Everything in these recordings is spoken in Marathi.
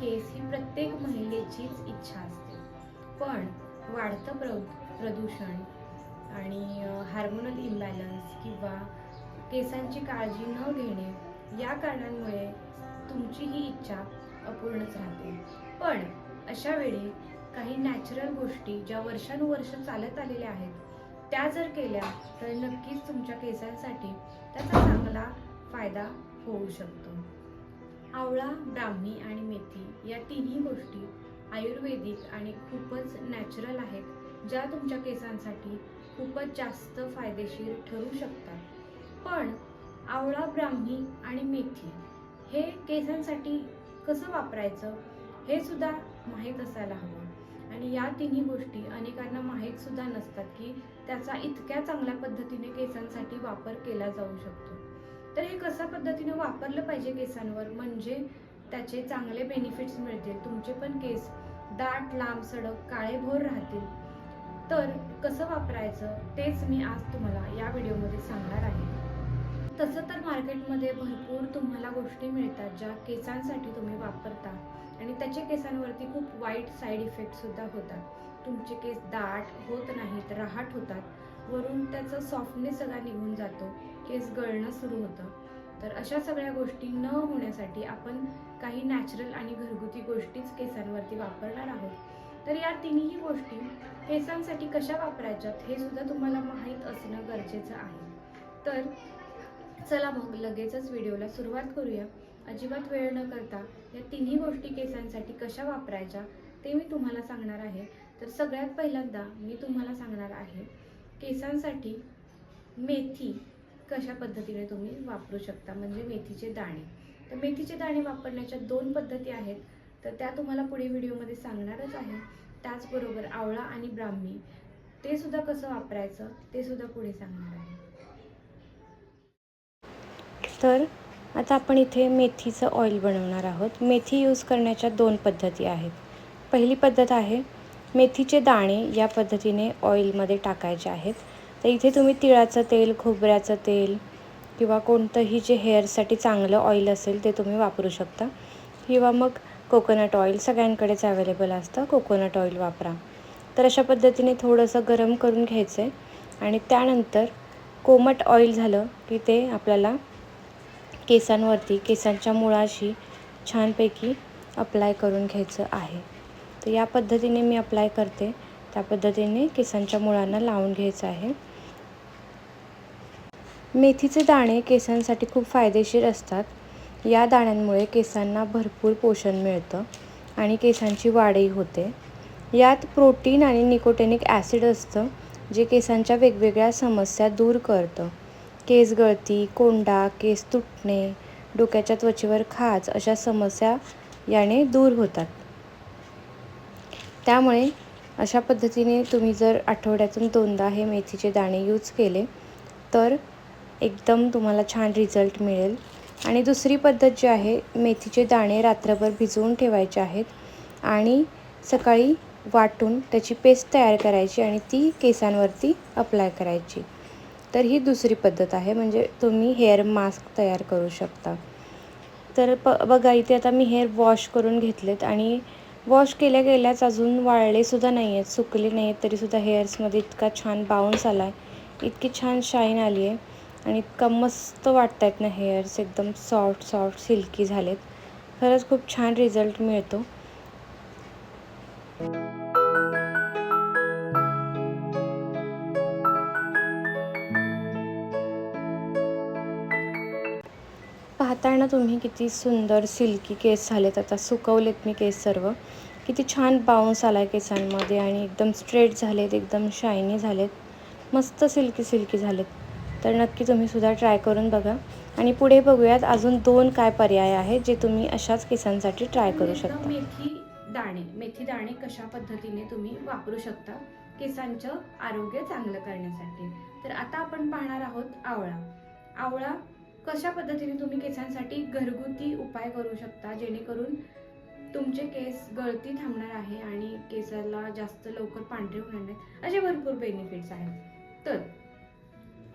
केस ही प्रत्येक महिलेचीच इच्छा असते. पण वाढतं प्र प्रदूषण आणि हार्मोनल इम्बॅलन्स किंवा केसांची काळजी न घेणे या कारणांमुळे तुमची ही इच्छा अपूर्णच राहते. पण अशा वेळी काही नॅचरल गोष्टी ज्या वर्षानुवर्ष चालत आलेल्या आहेत त्या जर केल्या तर नक्कीच तुमच्या केसांसाठी त्याचा चांगला फायदा होऊ शकतो. आवळा ब्राह्मी आणि मेथी या तिन्ही गोष्टी आयुर्वेदिक आणि खूपच नॅचरल आहेत ज्या तुमच्या केसांसाठी खूपच जास्त फायदेशीर ठरू शकतात. पण आवळा ब्राह्मी आणि मेथी हे केसांसाठी कसं वापरायचं हे सुद्धा माहीत असायला हवं. आणि या तिन्ही गोष्टी अनेकांना माहीत सुद्धा नसतात की त्याचा इतक्या चांगल्या पद्धतीने केसांसाठी वापर केला जाऊ शकतो. तर हे कशा पद्धतीने वापरलं पाहिजे केसांवर? म्हणजे त्याचे चांगले बेनिफिट्स मिळतील. तुमचे पण केस दाट लांब सडक काळेभोर राहतील. तर कसं वापरायचं? तेच मी आज तुम्हाला या व्हिडिओमध्ये सांगणार आहे. तसं तर मार्केटमध्ये भरपूर तुम्हाला गोष्टी मिळतात ज्या केसांसाठी तुम्ही वापरता. आणि त्याच्या केसांवरती खूप वाईट साईड इफेक्टसुद्धा होतात. तुमचे केस दाट होत नाहीत रहाट होतात. वरून त्याचं सॉफ्टनेस सगळा निघून जातो. केस गळणं सुरू होतं. तर अशा सगळ्या गोष्टी न होण्यासाठी आपण काही नॅचरल आणि घरगुती गोष्टीच केसांवरती वापरणार आहोत. तर या तिन्ही गोष्टी केसांसाठी कशा वापरायच्यात हे सुद्धा तुम्हाला माहीत असणं गरजेचं आहे. तर चला मग लगेचच व्हिडिओला सुरुवात करूया. अजिबात वेळ न करता या तिन्ही गोष्टी केसांसाठी कशा वापरायच्या ते मी तुम्हाला सांगणार आहे. तर सगळ्यात पहिल्यांदा मी तुम्हाला सांगणार आहे केसांसाठी मेथी कशा पद्धतीने तुम्ही वापरू शकता? म्हणजे मेथीचे दाणे. तर मेथीचे दाणे वापरण्याच्या दोन पद्धती आहेत. तर त्या तुम्हाला पुढे व्हिडिओमध्ये सांगणारच आहे. त्याचबरोबर आवळा आणि ब्राह्मी. ते सुद्धा कसं वापरायचं? ते सुद्धा पुढे सांगणार आहे. तर आता आपण इथे मेथीचं ऑइल बनवणार आहोत. मेथी यूज करण्याच्या दोन पद्धती आहेत. पहिली पद्धत आहे मेथीचे दाणे या पद्धतीने ऑइलमध्ये टाकायचे आहेत. तर इथे तुम्ही तिळाचं तेल खोबऱ्याचं तेल किंवा कोणतंही जे हेअरसाठी चांगलं ऑइल असेल ते तुम्ही वापरू शकता. किंवा मग कोकोनट ऑइल सगळ्यांकडेच अवेलेबल असतं. कोकोनट ऑइल वापरा. तर अशा पद्धतीने थोडंसं गरम करून घ्यायचं आहे आणि त्यानंतर कोमट ऑइल झालं की ते आपल्याला केसांवरती केसांच्या मुळाशी छानपैकी अप्लाय करून घ्यायचं आहे. तर या पद्धतीने मी अप्लाय करते. त्या पद्धतीने केसांच्या मुळांना लावून घ्यायचं आहे. मेथीचे दाणे केसांसाठी खूप फायदेशीर असतात. या दाण्यांमुळे केसांना भरपूर पोषण मिळतं आणि केसांची वाढही होते. यात प्रोटीन आणि निकोटेनिक ॲसिड असतं जे केसांच्या वेगवेगळ्या समस्या दूर करतं. केस गळती कोंडा केस तुटणे डोक्याच्या त्वचेवर खाज अशा समस्या याने दूर होतात. त्यामुळे अशा पद्धतीने तुम्ही जर आठवड्यातून दोनदा हे मेथीचे दाणे यूज केले तर एकदम तुम्हाला छान रिझल्ट मिळेल. आणि दुसरी पद्धत जी आहे मेथीचे दाणे रात्रभर भिजवून ठेवायचे आहेत आणि सकाळी वाटून त्याची पेस्ट तयार करायची आणि ती केसांवरती अप्लाय करायची. तर ही दुसरी पद्धत आहे म्हणजे तुम्ही हेअर मास्क तयार करू शकता. तर प बघा इथे आता मी हेअर वॉश करून घेतलेत आणि वॉश केल्या गेल्याच अजून वाळलेसुद्धा नाही आहेत सुकले नाही आहेत तरीसुद्धा हेअर्समध्ये इतका छान बाउन्स आला आहे इतकी छान शाईन आली आहे आणि इतका मस्त वाटत आहेत ना हेअर्स एकदम सॉफ्ट सॉफ्ट सिल्की झालेत. खरंच खूप छान रिझल्ट मिळतो. पाहताय ना तुम्ही किती सुंदर सिल्की केस झालेत. आता सुकवलेत मी केस सर्व. किती छान बाउन्स आला आहे केसांमध्ये आणि एकदम स्ट्रेट झालेत एकदम शायनी झालेत. मस्त सिल्की सिल्की झालेत. तर नक्की तुम्ही सुद्धा ट्राय करून बघा. आणि पुढे बघूयात अजून दोन काय पर्याय आहेत जे तुम्ही अशाच केसांसाठी ट्राय करू शकता. मेथी दाणे. मेथी दाणे कशा पद्धतीने तुम्ही वापरू शकता? केसांचं आरोग्य चांगलं करण्यासाठी. तर आता आपण पाहणार आहोत आवळा. आवळा कशा पद्धतीने तुम्ही केसांसाठी घरगुती उपाय करू शकता जेणेकरून तुमचे केस गळती थांबणार आहे आणि केसाला जास्त लवकर पांढरे होणार नाहीत? असे भरपूर बेनिफिट्स आहेत. तर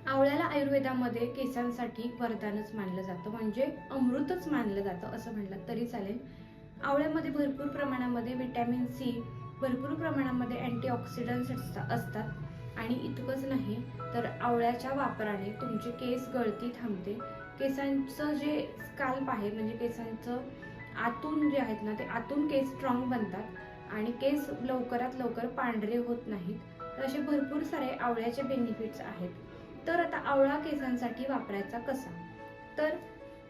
आवळ्याला आयुर्वेदामध्ये केसांसाठी वरदानच मानलं जातं म्हणजे अमृतच मानलं जातं असं म्हणलं तरी चालेल. आवळ्यामध्ये भरपूर प्रमाणामध्ये व्हिटॅमिन सी भरपूर प्रमाणामध्ये अँटीऑक्सिडंट्स असतात. आणि इतकंच नाही तर आवळ्याच्या वापराने तुमचे केस गळती थांबते. केसांचं जे स्काल्प आहे म्हणजे केसांचं आतून जे आहेत ना ते आतून केस स्ट्रॉंग बनतात आणि केस लवकरात लवकर पांढरे होत नाहीत. तर असे भरपूर सारे आवळ्याचे बेनिफिट्स आहेत. तर आता आवळा केसांसाठी वापरायचा कसा? तर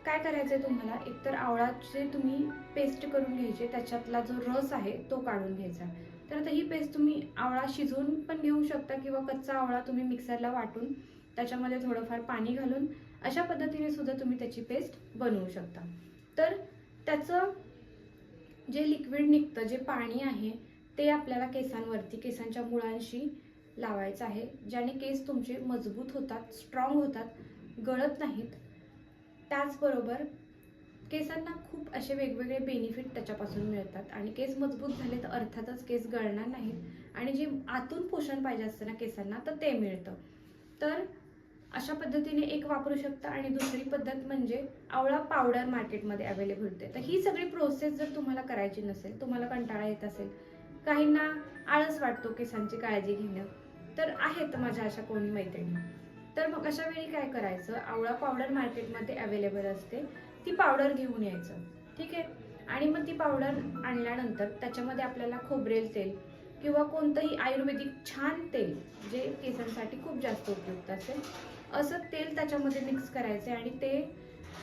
काय करायचंय तुम्हाला? एकतर आवळाचे तुम्ही पेस्ट करून घ्यायचे त्याच्यातला जो रस आहे तो काढून घ्यायचा. तर आता ही पेस्ट तुम्ही आवळा शिजवून पण घेऊ शकता किंवा कच्चा आवळा तुम्ही मिक्सरला वाटून त्याच्यामध्ये थोडंफार पाणी घालून अशा पद्धतीने सुद्धा तुम्ही त्याची पेस्ट बनवू शकता. तर त्याचं जे लिक्विड निघतं जे पाणी आहे ते आपल्याला केसांवरती केसांच्या मुळांशी लावायचं आहे ज्याने केस तुमचे मजबूत होतात स्ट्रॉंग होतात गळत नाहीत. त्याचबरोबर केसांना खूप असे वेगवेगळे बेनिफिट त्याच्यापासून मिळतात. आणि केस मजबूत झाले तर अर्थातच केस गळणार नाहीत. आणि जे आतून पोषण पाहिजे असतं ना केसांना तर ते मिळतं. तर अशा पद्धतीने एक वापरू शकता आणि दुसरी पद्धत म्हणजे आवळा पावडर मार्केटमध्ये अवेलेबल होते. तर ही सगळी प्रोसेस जर तुम्हाला करायची नसेल तुम्हाला कंटाळा येत असेल काहींना आळस वाटतो केसांची काळजी घेणं तर आहेत माझ्या अशा कोणी मैत्रिणी. तर मग अशा वेळी काय करायचं? आवळा पावडर मार्केटमध्ये अवेलेबल असते. ती पावडर घेऊन यायचं. ठीक आहे? आणि मग ती पावडर आणल्यानंतर त्याच्यामध्ये आपल्याला खोबरेल तेल किंवा कोणतंही आयुर्वेदिक छान तेल जे केसांसाठी खूप जास्त उपयुक्त असेल असं तेल त्याच्यामध्ये मिक्स करायचं आणि ते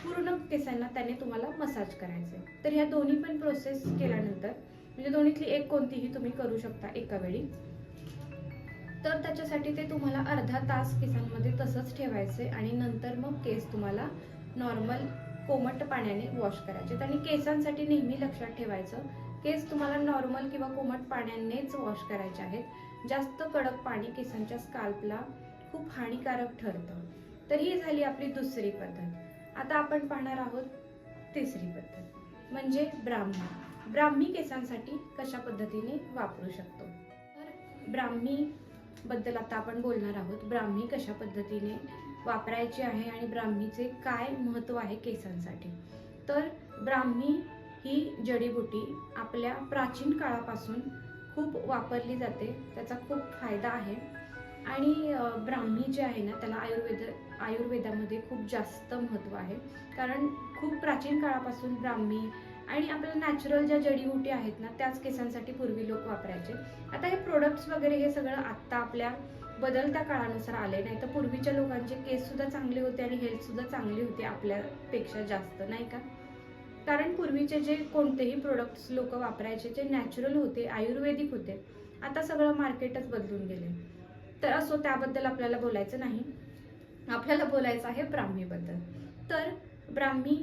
पूर्ण केसांना त्याने तुम्हाला मसाज करायचे तर ह्या दोन्ही पण प्रोसेस केल्यानंतर म्हणजे दोन्हीतली एक कोणतीही तुम्ही करू शकता एका वेळी. तर त्याच्यासाठी ते तुम्हाला अर्धा तास केसांमध्ये तसंच ठेवायचे आणि नंतर मग केस तुम्हाला नॉर्मल कोमट पाण्याने वॉश करायचे. आणि केसांसाठी नेहमी लक्षात ठेवायचं. केस तुम्हाला नॉर्मल किंवा कोमट पाण्यानेच वॉश करायचे आहेत. जास्त कडक पाणी केसांच्या स्काल्पला खूप हानिकारक ठरतं. तर ही झाली आपली दुसरी पद्धत. आता आपण पाहणार आहोत तिसरी पद्धत म्हणजे ब्राह्मी. ब्राह्मी केसांसाठी कशा पद्धतीने वापरू शकतो? तर ब्राह्मी बद्दल आता आपण बोलणार आहोत. ब्राह्मी कशा पद्धतीने वापरायची आहे आणि ब्राह्मीचे काय महत्त्व आहे केसांसाठी? तर ब्राह्मी ही जडीबुटी आपल्या प्राचीन काळापासून खूप वापरली जाते. त्याचा खूप फायदा आहे. आणि ब्राह्मी जे आहे ना त्याला आयुर्वेद आयुर्वेदामध्ये खूप जास्त महत्त्व आहे. कारण खूप प्राचीन काळापासून ब्राह्मी आणि आपल्या नॅचरल ज्या जडीबुटी आहेत ना त्याच केसांसाठी पूर्वी लोक वापरायचे. आता हे प्रोडक्ट्स वगैरे हे सगळं आत्ता आपल्या बदलत्या काळानुसार आले नाही तर पूर्वीच्या लोकांचे केस सुद्धा चांगले होते आणि हेल्थ सुद्धा चांगली होती आपल्यापेक्षा जास्त नाही का? कारण पूर्वीचे जे कोणतेही प्रोडक्ट्स लोक वापरायचे जे नॅचरल होते आयुर्वेदिक होते आता सगळं मार्केटच बदलून गेले. तर असो त्याबद्दल आपल्याला बोलायचं नाही. आपल्याला बोलायचं आहे ब्राह्मीबद्दल. तर ब्राह्मी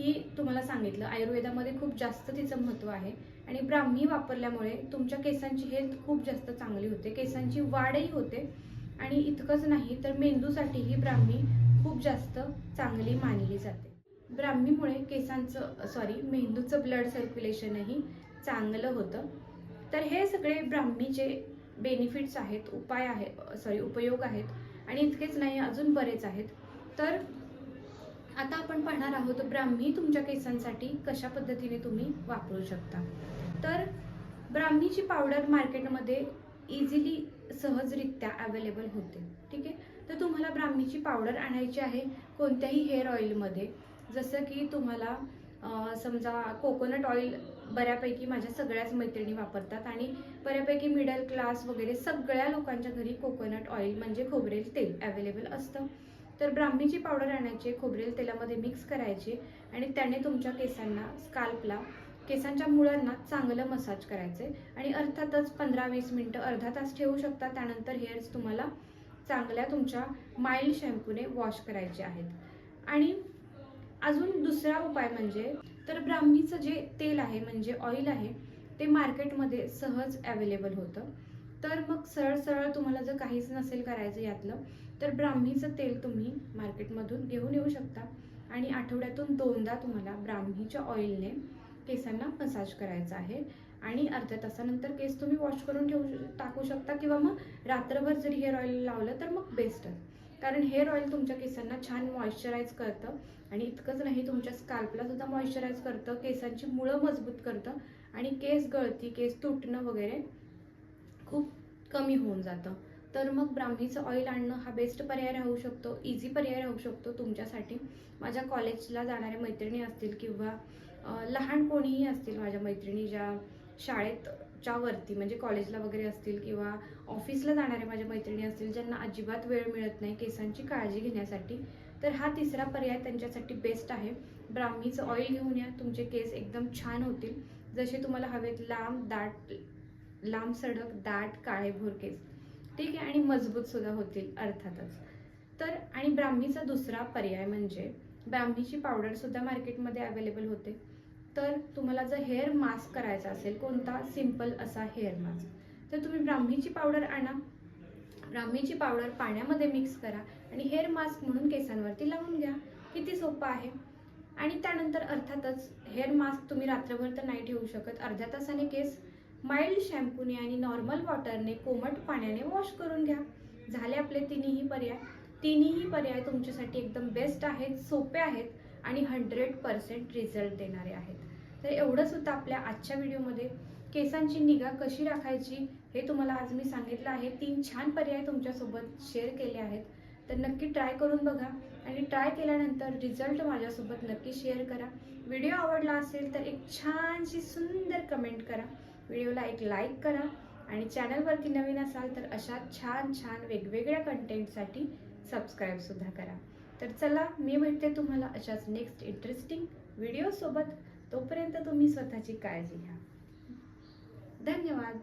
ही तुम्हाला सांगितलं. आयुर्वेदामध्ये खूप जास्त तिचं महत्त्व आहे. आणि ब्राह्मी वापरल्यामुळे तुमच्या केसांची हेल्थ खूप जास्त चांगली होते. केसांची वाढही होते. आणि इतकंच नाही तर मेंदूसाठीही ब्राह्मी खूप जास्त चांगली मानली जाते. ब्राह्मीमुळे केसांचं सॉरी मेंदूचं ब्लड सर्क्युलेशनही चांगलं होतं. तर हे सगळे ब्राह्मीचे बेनिफिट्स आहेत उपाय आहे सॉरी उपयोग आहेत. आणि इतकेच नाही अजून बरेच आहेत. तर आता आपण पाहणार आहोत ब्राह्मी तुमच्या केसांसाठी कशा पद्धतीने तुम्ही वापरू शकता. तर ब्राह्मीची पावडर मार्केटमध्ये इझिली सहजरित्या अवेलेबल होते. ठीक आहे? तर तुम्हाला ब्राह्मीची पावडर आणायची आहे कोणत्याही हेअर ऑइलमध्ये जसं की तुम्हाला समजा कोकोनट ऑइल बऱ्यापैकी माझ्या सगळ्याच मैत्रिणी वापरतात आणि बऱ्यापैकी मिडल क्लास वगैरे सगळ्या लोकांच्या घरी कोकोनट ऑइल म्हणजे खोबरेल तेल अवेलेबल असतं. तर ब्राह्मीची पावडर आणायची खोबरेल तेलामध्ये मिक्स करायची आणि त्याने तुमच्या केसांना स्काल्पला केसांच्या मुळांना चांगलं मसाज करायचे आणि अर्थातच पंधरा वीस मिनटं अर्धा तास ठेवू शकता. त्यानंतर हेअर्स तुम्हाला चांगल्या तुमच्या माइल्ड शॅम्पूने वॉश करायचे आहेत. आणि अजून दुसरा उपाय म्हणजे तर ब्राह्मीचं जे तेल आहे म्हणजे ऑइल आहे ते मार्केटमध्ये सहज अवेलेबल होतं. तर मग सरळ सरळ तुम्हाला जर काहीच नसेल करायचं यातलं तर ब्राह्मीचं तेल तुम्ही मार्केटमधून घेऊन येऊ शकता. आणि आठवड्यातून दोनदा तुम्हाला ब्राह्मीच्या ऑइलने केसांना मसाज करायचा आहे. आणि अर्ध्या तासानंतर केस तुम्ही वॉश करून ठेवू टाकू शकता किंवा मग रात्रभर जरी हेअर ऑइल लावलं तर मग बेस्टच कारण हेअर ऑइल तुमच्या केसांना छान मॉइश्चराईज करतं आणि इतकंच नाही तुमच्या स्काल्पला सुद्धा मॉइश्चराईज करतं केसांची मुळं मजबूत करतं आणि केस गळती केस तुटणं वगैरे खूप कमी होऊन जातं. तर मग ब्राह्मीचं ऑइल आणणं हा बेस्ट पर्याय राहू शकतो इझी पर्याय राहू शकतो तुमच्यासाठी. माझ्या कॉलेजला जाणाऱ्या मैत्रिणी असतील किंवा लहान कोणीही असतील माझ्या मैत्रिणी ज्या शाळेतच्या वरती म्हणजे कॉलेजला वगैरे असतील किंवा ऑफिसला जाणाऱ्या माझ्या मैत्रिणी असतील ज्यांना अजिबात वेळ मिळत नाही केसांची काळजी घेण्यासाठी तर हा तिसरा पर्याय त्यांच्यासाठी बेस्ट आहे. ब्राह्मीचं ऑइल घेऊन या तुमचे केस एकदम छान होतील. जसे तुम्हाला हवेत लांब दाट लांब सडक दाट काळेभोर केस. ठीक आहे आणि मजबूत सुद्धा होतील अर्थातच. तर आणि ब्राह्मीचा दुसरा पर्याय म्हणजे ब्राह्मीची पावडर सुद्धा मार्केटमध्ये अवेलेबल होते. तर तुम्हाला जर हेअर मास्क करायचा असेल कोणता? सिंपल असा हेअर मास्क. तर तुम्ही ब्राह्मीची पावडर आणा. ब्राह्मीची पावडर पाण्यामध्ये मिक्स करा आणि हेअर मास्क म्हणून केसांवरती लावून घ्या. किती सोपं आहे. आणि त्यानंतर अर्थातच हेअर मास्क तुम्ही रात्रभर तर नाही ठेवू शकत. अर्ध्या तासाने केस माइल्ड शॅम्पूने आणि नॉर्मल वॉटरने कोमट पाण्याने वॉश करून घ्या. झाले आपले तिन्ही पर्याय. तिन्ही पर्याय तुमच्यासाठी एकदम बेस्ट आहेत सोपे आहेत आणि हंड्रेड पर्सेंट रिझल्ट देणारे आहेत. तर एवढं सुद्धा आपल्या आजच्या व्हिडिओमध्ये. केसांची निगा कशी राखायची हे तुम्हाला आज मी सांगितलं आहे. तीन छान पर्याय तुमच्यासोबत शेअर केले आहेत. तर नक्की ट्राय करून बघा आणि ट्राय केल्यानंतर रिझल्ट माझ्यासोबत नक्की शेअर करा. व्हिडिओ आवडला असेल तर एक छानशी सुंदर कमेंट करा. व्हिडिओला एक लाईक करा आणि चॅनलवरती नवीन असाल तर अशा छान छान वेगवेगळ्या कंटेंटसाठी सबस्क्राईबसुद्धा करा. तर चला मी भेटते तुम्हाला अशाच नेक्स्ट इंटरेस्टिंग व्हिडिओसोबत तोपर्यंत तुम्ही स्वतःची काळजी घ्या. धन्यवाद.